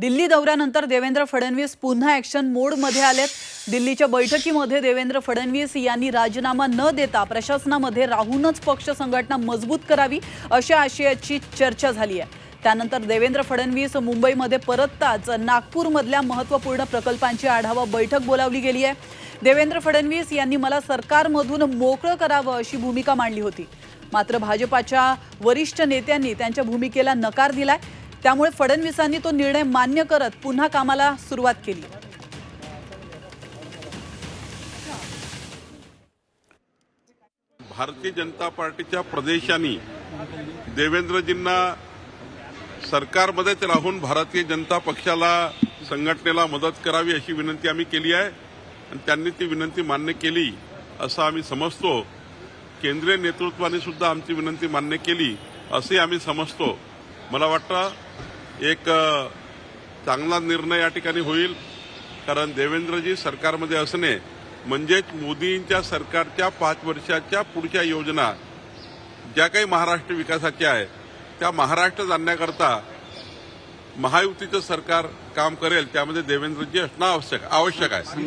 दिल्ली दौऱ्यानंतर देवेंद्र फडणवीस पुन्हा ॲक्शन मोडमध्ये आलेत. दिल्लीच्या बैठकीमध्ये देवेंद्र फडणवीस यांनी राजीनामा न देता प्रशासनामध्ये राहूनच पक्ष संघटना मजबूत करावी अशा आशयाची चर्चा झाली आहे. त्यानंतर देवेंद्र फडणवीस मुंबईमध्ये परतताच नागपूरमधल्या महत्त्वपूर्ण प्रकल्पांची आढावा बैठक बोलावली गेली आहे. देवेंद्र फडणवीस यांनी मला सरकारमधून मोकळं करावं अशी भूमिका मांडली होती. मात्र भाजपाच्या वरिष्ठ नेत्यांनी त्यांच्या भूमिकेला नकार दिलाय. त्यामुळे फडणवीसांनी तो निर्णय मान्य करत पुन्हा कामाला सुरुवात केली. भारतीय जनता पार्टीच्या प्रदेशांनी देवेंद्रजींना सरकारमध्येच राहून भारतीय जनता पक्षाला संघटनेला मदत करावी अशी विनंती आम्ही केली आहे आणि त्यांनी ती विनंती मान्य केली असं आम्ही समजतो. केंद्रीय नेतृत्वाने सुद्धा आमची विनंती मान्य केली असे आम्ही समजतो. मला वाटतं एक चांगला निर्णय या ठिकाणी होईल. कारण देवेंद्रजी सरकारमध्ये असणे म्हणजेच मोदींच्या सरकारच्या पाच वर्षाच्या पुढच्या योजना ज्या काही महाराष्ट्र विकासाच्या आहे त्या महाराष्ट्र आणण्याकरता महायुतीचं सरकार काम करेल त्यामध्ये देवेंद्रजी असणं आवश्यक आवश्यक आहे.